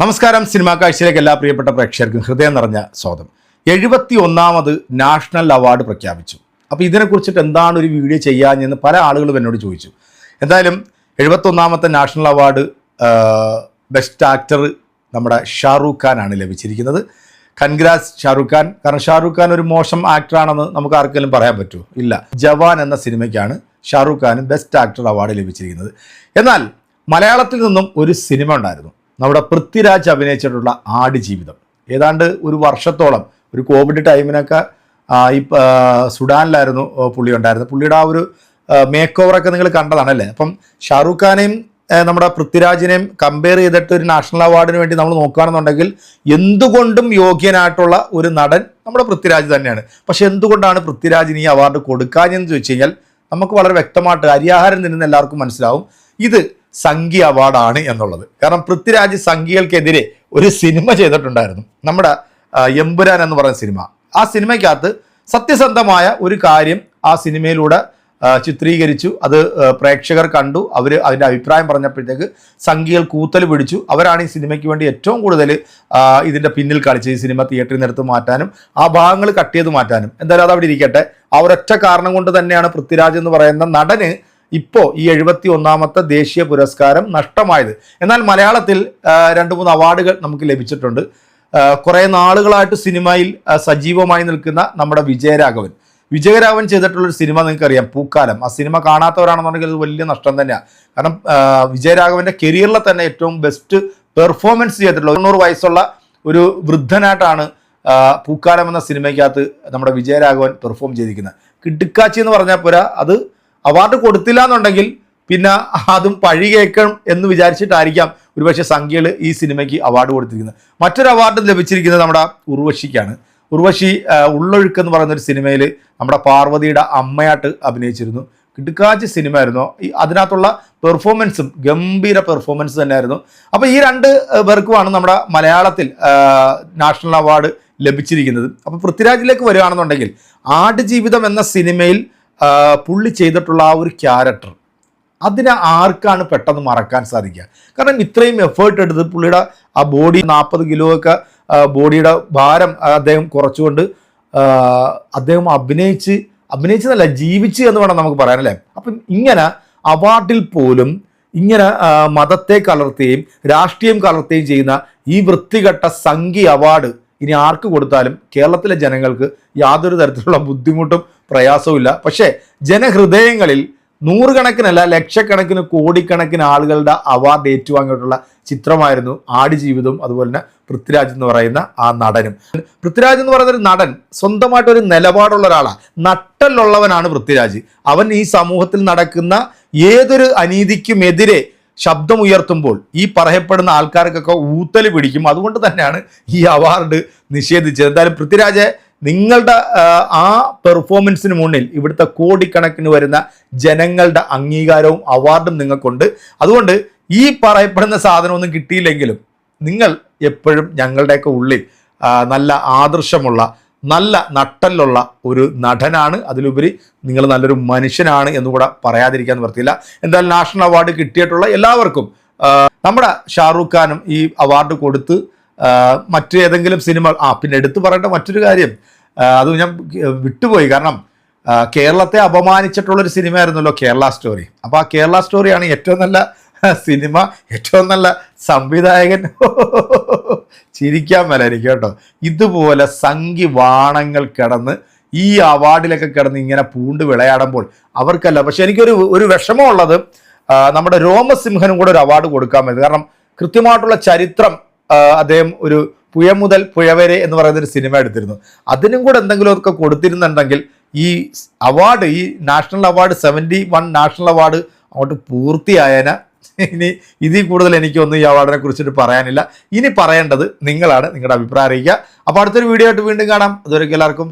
നമസ്കാരം. സിനിമാ കാഴ്ചയിലേക്ക് എല്ലാ പ്രിയപ്പെട്ട പ്രേക്ഷകർക്കും ഹൃദയം നിറഞ്ഞ സ്വാഗതം. എഴുപത്തി ഒന്നാമത് നാഷണൽ അവാർഡ് പ്രഖ്യാപിച്ചു. അപ്പോൾ ഇതിനെക്കുറിച്ചിട്ട് എന്താണ് ഒരു വീഡിയോ ചെയ്യാഞ്ഞെന്ന് പല ആളുകളും എന്നോട് ചോദിച്ചു. എന്തായാലും എഴുപത്തൊന്നാമത്തെ നാഷണൽ അവാർഡ് ബെസ്റ്റ് ആക്ടർ നമ്മുടെ ഷാറൂഖ് ഖാനാണ് ലഭിച്ചിരിക്കുന്നത്. കൺഗ്രാസ് ഷാറൂഖ് ഖാൻ. കാരണം ഷാറൂഖ് ഖാൻ ഒരു മോശം ആക്ടറാണെന്ന് നമുക്ക് ആർക്കെങ്കിലും പറയാൻ പറ്റുമോ? ഇല്ല. ജവാൻ എന്ന സിനിമയ്ക്കാണ് ഷാറൂഖ് ഖാന് ബെസ്റ്റ് ആക്ടർ അവാർഡ് ലഭിച്ചിരിക്കുന്നത്. എന്നാൽ മലയാളത്തിൽ നിന്നും ഒരു സിനിമ ഉണ്ടായിരുന്നു. നമ്മുടെ പൃഥ്വിരാജ് അഭിനയിച്ചിട്ടുള്ള ആടുജീവിതം ഏതാണ്ട് ഒരു വർഷത്തോളം ഒരു കോവിഡ് ടൈമിനൊക്കെ ഈ സുഡാനിലായിരുന്നു പുള്ളി ഉണ്ടായിരുന്നത്. പുള്ളിയുടെ ആ ഒരു മേക്ക് ഓവറൊക്കെ നിങ്ങൾ കണ്ടതാണല്ലേ അപ്പം ഷാറൂഖ് ഖാനെയും നമ്മുടെ പൃഥ്വിരാജിനെയും കമ്പയർ ചെയ്തിട്ട് ഒരു നാഷണൽ അവാർഡിന് വേണ്ടി നമ്മൾ നോക്കുകയാണെന്നുണ്ടെങ്കിൽ എന്തുകൊണ്ടും യോഗ്യനായിട്ടുള്ള ഒരു നടൻ നമ്മുടെ പൃഥ്വിരാജ് തന്നെയാണ്. പക്ഷെ എന്തുകൊണ്ടാണ് പൃഥ്വിരാജിന് ഈ അവാർഡ് കൊടുക്കാഞ്ഞെന്ന് ചോദിച്ചു കഴിഞ്ഞാൽ നമുക്ക് വളരെ വ്യക്തമായിട്ട് അരിയാഹാരം തിന്നുന്ന എല്ലാവർക്കും മനസ്സിലാവും. ഇത് സംഘി അവാർഡാണ് എന്നുള്ളത്. കാരണം പൃഥ്വിരാജ് സംഘികൾക്കെതിരെ ഒരു സിനിമ ചെയ്തിട്ടുണ്ടായിരുന്നു. നമ്മുടെ എമ്പുരാൻ എന്ന് പറയുന്ന സിനിമ. ആ സിനിമയ്ക്കകത്ത് സത്യസന്ധമായ ഒരു കാര്യം ആ സിനിമയിലൂടെ ചിത്രീകരിച്ചു. അത് പ്രേക്ഷകർ കണ്ടു. അവർ അതിന്റെ അഭിപ്രായം പറഞ്ഞപ്പോഴത്തേക്ക് സംഘികൾ കൂത്തൽ പിടിച്ചു. അവരാണ് ഈ സിനിമയ്ക്ക് വേണ്ടി ഏറ്റവും കൂടുതൽ ഇതിന്റെ പിന്നിൽ കളിച്ച് ഈ സിനിമ തിയേറ്ററിൽ നിന്ന് എടുത്ത് മാറ്റാനും ആ ഭാഗങ്ങൾ കട്ട് ചെയ്ത് മാറ്റാനും. എന്തായാലും അത് അവിടെ ഇരിക്കട്ടെ. ആ ഒരൊറ്റ കാരണം കൊണ്ട് തന്നെയാണ് പൃഥ്വിരാജ് എന്ന് പറയുന്ന നടന് ഇപ്പോൾ ഈ എഴുപത്തി ഒന്നാമത്തെ ദേശീയ പുരസ്കാരം നഷ്ടമായത്. എന്നാൽ മലയാളത്തിൽ രണ്ട് മൂന്ന് അവാർഡുകൾ നമുക്ക് ലഭിച്ചിട്ടുണ്ട്. കുറേ നാളുകളായിട്ട് സിനിമയിൽ സജീവമായി നിൽക്കുന്ന നമ്മുടെ വിജയരാഘവൻ. വിജയരാഘവൻ ചെയ്തിട്ടുള്ളൊരു സിനിമ നിങ്ങൾക്കറിയാം പൂക്കാലം. ആ സിനിമ കാണാത്തവരാണെന്നുണ്ടെങ്കിൽ അത് വലിയ നഷ്ടം തന്നെയാണ് കാരണം വിജയരാഘവന്റെ കരിയറിലെ തന്നെ ഏറ്റവും ബെസ്റ്റ് പെർഫോമൻസ് ചെയ്തിട്ടുള്ള തൊണ്ണൂറ് വയസ്സുള്ള ഒരു വൃദ്ധനായിട്ടാണ് പൂക്കാലം എന്ന സിനിമയ്ക്കകത്ത് നമ്മുടെ വിജയരാഘവൻ പെർഫോം ചെയ്തിരിക്കുന്നത്. കിടുക്കാച്ചി എന്ന് പറഞ്ഞാൽ പോരാ അത് അവാർഡ് കൊടുത്തില്ല എന്നുണ്ടെങ്കിൽ പിന്നെ അതും പഴി കേൾക്കണം എന്ന് വിചാരിച്ചിട്ടായിരിക്കാം ഒരുപക്ഷെ സംഖ്യകൾ ഈ സിനിമയ്ക്ക് അവാർഡ് കൊടുത്തിരിക്കുന്നത്. മറ്റൊരു അവാർഡ് ലഭിച്ചിരിക്കുന്നത് നമ്മുടെ ഉർവശിക്കാണ്. ഉർവശി ഉള്ളൊഴുക്ക് എന്ന് പറയുന്ന ഒരു സിനിമയിൽ നമ്മുടെ പാർവതിയുടെ അമ്മയായിട്ട് അഭിനയിച്ചിരുന്നു. കിടുക്കാച്ചി സിനിമയായിരുന്നു. ഈ അതിനകത്തുള്ള പെർഫോമൻസും ഗംഭീര പെർഫോമൻസ് തന്നെയായിരുന്നു. അപ്പോൾ ഈ രണ്ട് പേർക്കുമാണ് നമ്മുടെ മലയാളത്തിൽ നാഷണൽ അവാർഡ് ലഭിച്ചിരിക്കുന്നത്. അപ്പോൾ പൃഥ്വിരാജിലേക്ക് വരികയാണെന്നുണ്ടെങ്കിൽ ആടുജീവിതം എന്ന സിനിമയിൽ പുള്ളി ചെയ്തിട്ടുള്ള ആ ഒരു ക്യാരക്ടർ അതിനെ ആർക്കാണ് പെട്ടെന്ന് മറക്കാൻ സാധിക്കുക? കാരണം ഇത്രയും എഫേർട്ട് എടുത്ത് പുള്ളിയുടെ ആ ബോഡി നാൽപ്പത് കിലോ ഒക്കെ ബോഡിയുടെ ഭാരം അദ്ദേഹം കുറച്ചുകൊണ്ട് അദ്ദേഹം അഭിനയിച്ച് അഭിനയിച്ചതല്ല ജീവിച്ച് എന്ന് വേണം നമുക്ക് പറയാനല്ലേ അപ്പം ഇങ്ങനെ അവാർഡിൽ പോലും ഇങ്ങനെ മതത്തെ കലർത്തുകയും രാഷ്ട്രീയം കലർത്തുകയും ചെയ്യുന്ന ഈ വൃത്തികെട്ട സംഘി അവാർഡ് ഇനി ആർക്ക് കൊടുത്താലും കേരളത്തിലെ ജനങ്ങൾക്ക് യാതൊരു തരത്തിലുള്ള ബുദ്ധിമുട്ടും പ്രയാസവും ഇല്ല പക്ഷേ ജനഹൃദയങ്ങളിൽ നൂറുകണക്കിനല്ല ലക്ഷക്കണക്കിന് കോടിക്കണക്കിന് ആളുകളുടെ അവാർഡ് ഏറ്റുവാങ്ങിയിട്ടുള്ള ചിത്രമായിരുന്നു ആടുജീവിതവും അതുപോലെ തന്നെ പൃഥ്വിരാജ് എന്ന് പറയുന്ന ആ നടനും. പൃഥ്വിരാജ് എന്ന് പറയുന്ന ഒരു നടൻ സ്വന്തമായിട്ട് ഒരു നിലപാടുള്ള ഒരാളാണ് നട്ടലുള്ളവനാണ് പൃഥ്വിരാജ്. അവൻ ഈ സമൂഹത്തിൽ നടക്കുന്ന ഏതൊരു അനീതിക്കുമെതിരെ ശബ്ദമുയർത്തുമ്പോൾ ഈ പറയപ്പെടുന്ന ആൾക്കാർക്കൊക്കെ ഊത്തൽ പിടിക്കും. അതുകൊണ്ട് തന്നെയാണ് ഈ അവാർഡ് നിഷേധിച്ചത്. എന്തായാലും പൃഥ്വിരാജെ നിങ്ങളുടെ ആ, പെർഫോമൻസിന് മുന്നിൽ ഇവിടുത്തെ കോടിക്കണക്കിന് വരുന്ന ജനങ്ങളുടെ അംഗീകാരവും അവാർഡും നിങ്ങൾക്കുണ്ട്. അതുകൊണ്ട് ഈ പറയപ്പെടുന്ന സാധനമൊന്നും കിട്ടിയില്ലെങ്കിലും നിങ്ങൾ എപ്പോഴും ഞങ്ങളുടെയൊക്കെ ഉള്ളിൽ നല്ല ആദർശമുള്ള നല്ല നട്ടലുള്ള ഒരു നടനാണ്. അതിലുപരി നിങ്ങൾ നല്ലൊരു മനുഷ്യനാണ് എന്ന് എന്നുകൂടെ പറയാതിരിക്കാൻ നിർത്തിയില്ല എന്തായാലും നാഷണൽ അവാർഡ് കിട്ടിയിട്ടുള്ള എല്ലാവർക്കും നമ്മുടെ ഷാറൂഖ് ഖാനും ഈ അവാർഡ് കൊടുത്ത് മറ്റു ഏതെങ്കിലും സിനിമ ആ പിന്നെ എടുത്തു പറയേണ്ട മറ്റൊരു കാര്യം അത് ഞാൻ വിട്ടുപോയി. കാരണം കേരളത്തെ അപമാനിച്ചിട്ടുള്ളൊരു സിനിമയായിരുന്നല്ലോ കേരള സ്റ്റോറി. അപ്പോൾ ആ കേരള സ്റ്റോറിയാണ് ഏറ്റവും നല്ല സിനിമ ഏറ്റവും നല്ല സംവിധായകൻ. ചിരിക്കാൻ മേലായിരിക്കും കേട്ടോ. ഇതുപോലെ സംഘി വാണങ്ങൾ കിടന്ന് ഈ അവാർഡിലൊക്കെ കിടന്ന് ഇങ്ങനെ പൂണ്ട് വിളയാടുമ്പോൾ അവർക്കല്ല പക്ഷെ എനിക്കൊരു ഒരു വിഷമമുള്ളത് നമ്മുടെ രോമസിംഹനും കൂടെ ഒരു അവാർഡ് കൊടുക്കാൻ പറ്റും കാരണം കൃത്യമായിട്ടുള്ള ചരിത്രം അദ്ദേഹം ഒരു പുഴ മുതൽ പുഴ വരെ എന്ന് പറയുന്ന ഒരു സിനിമ എടുത്തിരുന്നു. അതിനും കൂടെ എന്തെങ്കിലുമൊക്കെ കൊടുത്തിരുന്നുണ്ടെങ്കിൽ ഈ അവാർഡ് ഈ national award seventy one national award അങ്ങോട്ട് പൂർത്തിയായന. ഇനി ഇതിൽ കൂടുതൽ എനിക്കൊന്നും ഈ അവാർഡിനെ കുറിച്ചിട്ട് പറയാനില്ല. ഇനി പറയേണ്ടത് നിങ്ങളാണ്. നിങ്ങളുടെ അഭിപ്രായം അറിയിക്കുക. അപ്പോൾ അടുത്തൊരു വീഡിയോ ആയിട്ട് വീണ്ടും കാണാം. അതുവരെയ്ക്കും എല്ലാവർക്കും